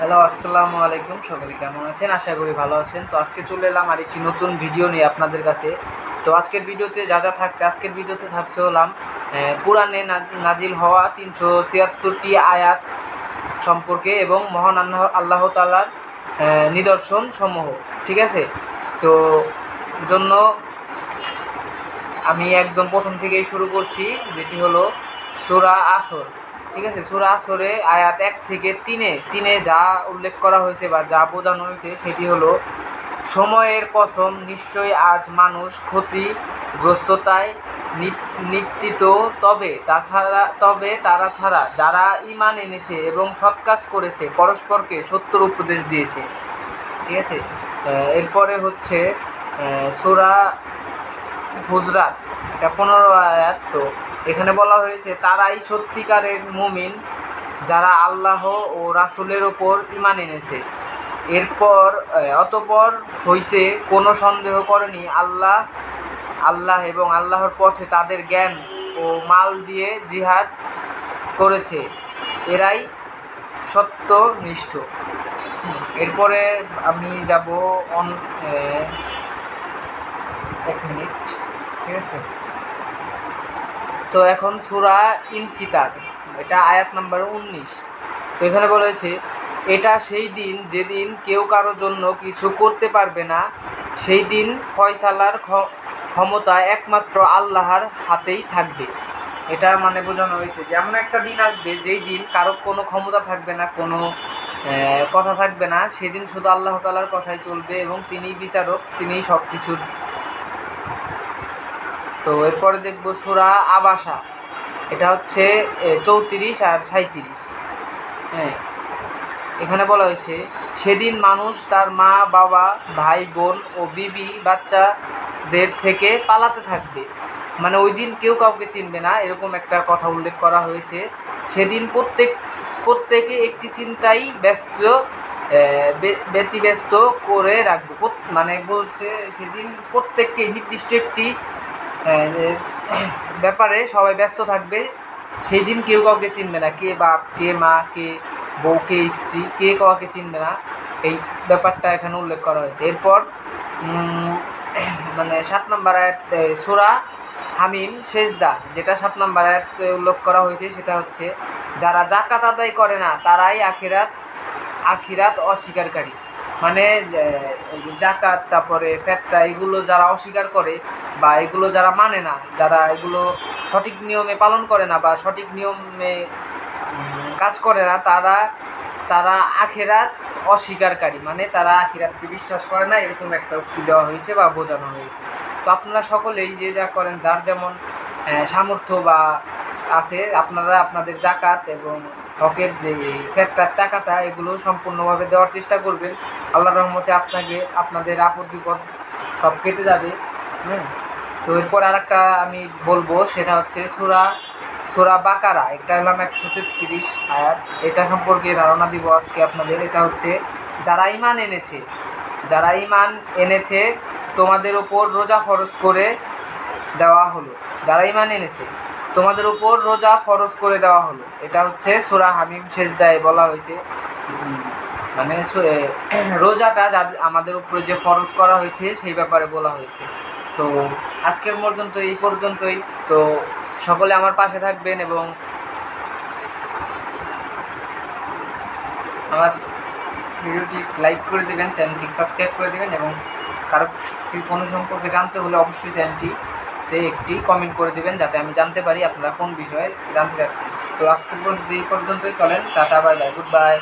Hello, আসসালামু আলাইকুম। সকলে কেমন আছেন? আশা করি ভালো আছেন। তো আজকে চলে এলাম আর একটি নতুন ভিডিও নিয়ে আপনাদের কাছে। তো আজকের ভিডিওতে যা যা থাকছে, আজকের ভিডিওতে থাকছে হলাম কোরআনে নাজিল হওয়া তিনশো ছিয়াত্তরটি আয়াত সম্পর্কে এবং মহান আল্লাহ আল্লাহ তালার নিদর্শন সমূহ, ঠিক আছে? তো জন্য আমি একদম প্রথম থেকেই শুরু করছি, যেটি হলো সুরা আসর। ঠিক আছে? সুরা আসরে আয়াত এক থেকে তিনে। তিনে যা উল্লেখ করা হয়েছে বা যা বোঝানো হয়েছে সেটি হলো, সময়ের কসম নিশ্চয়ই আজ মানুষ ক্ষতিগ্রস্ততায় নিপ- নিপতিত। তবে তাছাড়া, তবে তারা ছাড়া যারা ইমান এনেছে এবং সৎ কাজ করেছে, পরস্পরকে সত্যর উপদেশ দিয়েছে। ঠিক আছে? এরপরে হচ্ছে সুরা হুজরাত। এটা পনেরো আয়াত, তো এখানে বলা হয়েছে, তারাই সত্যিকারের মুমিন যারা আল্লাহ ও রাসূলের ওপর ইমান এনেছে। এরপর অতপর হইতে কোনো সন্দেহ করেনি আল্লাহ আল্লাহ এবং আল্লাহর পথে তাদের জ্ঞান ও মাল দিয়ে জিহাদ করেছে। এরাই সত্যনিষ্ঠ। এরপরে আমি যাব অন এক মিনিট, ঠিক আছে? তো এখন সুরা ইনফিতার, এটা আয়াত নাম্বার উনিশ। তো এখানে বলা হয়েছে, এটা সেই দিন যেদিন কেউ কারোর জন্য কিছু করতে পারবে না, সেই দিন ফয়সালার ক্ষ- ক্ষমতা একমাত্র আল্লাহর হাতেই থাকবে। এটা মানে বোঝানো হয়েছে যে, এমন একটা দিন আসবে যেই দিন কারও কোনো ক্ষমতা থাকবে না, কোনো কথা থাকবে না। সেদিন শুধু আল্লাহ তালার কথাই চলবে এবং তিনিই বিচারক, তিনিই সব কিছুর তো এরপরে দেখব সুরা আবাসা। এটা হচ্ছে চৌত্রিশ আর সাঁত্রিশ হ্যাঁ। এখানে বলা হয়েছে, সেদিন মানুষ তার মা, বাবা, ভাই, বোন ও বিবি, বাচ্চাদের থেকে পালাতে থাকবে। মানে ওই দিন কেউ কাউকে চিনবে না, এরকম একটা কথা উল্লেখ করা হয়েছে। সেদিন প্রত্যেক, প্রত্যেকে একটি চিন্তাই ব্যস্ত ব্যতিব্যস্ত করে রাখবে। মানে বলছে সেদিন প্রত্যেককে নির্দিষ্ট একটি ব্যাপারে সবাই ব্যস্ত থাকবে। সেই দিন কেউ কাউকে চিনবে না, কে বাপ, কে মা, কে বউ, কে স্ত্রী, কে কাউকে চিনবে না। এই ব্যাপারটা এখানে উল্লেখ করা হয়েছে। এরপর মানে সাত নম্বর আয়াত সুরা হামিম, সেজদা, যেটা সাত নম্বর আয়াত উল্লেখ করা হয়েছে, সেটা হচ্ছে, যারা জাকাত আদায় করে না, তারাই আখিরাত আখিরাত অস্বীকারী। মানে জাকাত, তারপরে ফেতরা, এগুলো যারা অস্বীকার করে বা এগুলো যারা মানে না, যারা এগুলো সঠিক নিয়মে পালন করে না বা সঠিক নিয়মে কাজ করে না, তারা তারা আখেরাত অস্বীকারী। মানে তারা আখিরাতকে বিশ্বাস করে না, এরকম একটা উক্তি দেওয়া হয়েছে বা বোঝানো হয়েছে। তো আপনারা সকলেই যে যা করেন, যার যেমন সামর্থ্য বা আছে, আপনারা আপনাদের জাকাত এবং হকের যে ফেরটার টাকাটা, এগুলো সম্পূর্ণভাবে দেওয়ার চেষ্টা করবেন। আল্লাহ রহমতে আপনাকে, আপনাদের আপদ বিপদ সব কেটে যাবে। হুম? তো এরপর আর একটা আমি বলব, সেটা হচ্ছে সুরা সুরা বাকারা। এটা হলাম একশো তেত্রিশ আয়াত। এটা সম্পর্কে ধারণা দিব আজকে আপনাদের। এটা হচ্ছে, যারা ইমান এনেছে, যারা ইমান এনেছে, তোমাদের ওপর রোজা ফরজ করে দেওয়া হলো। যারা ইমান এনেছে তোমাদের উপর রোজা ফরজ করে দেওয়া হলো। এটা হচ্ছে সুরা হামিম শেষদায় বলা হয়েছে। মানে রোজাটা আমাদের উপরে যে ফরজ করা হয়েছে, সেই ব্যাপারে বলা হয়েছে। তো আজকের পর্যন্ত, এই পর্যন্তই। তো সকলে আমার পাশে থাকবেন এবং আমার ভিডিওটি লাইক করে দেবেন, চ্যানেলটি সাবস্ক্রাইব করে দেবেন এবং কারও কোনো সম্পর্কে জানতে হলে অবশ্যই চ্যানেলটিতে একটি কমেন্ট করে দেবেন যাতে আমি জানতে পারি আপনারা কোন বিষয়ে জানতে চাচ্ছেন। তো আজকে পর্যন্ত এই পর্যন্তই, চলেন, tata, bye bye, good bye.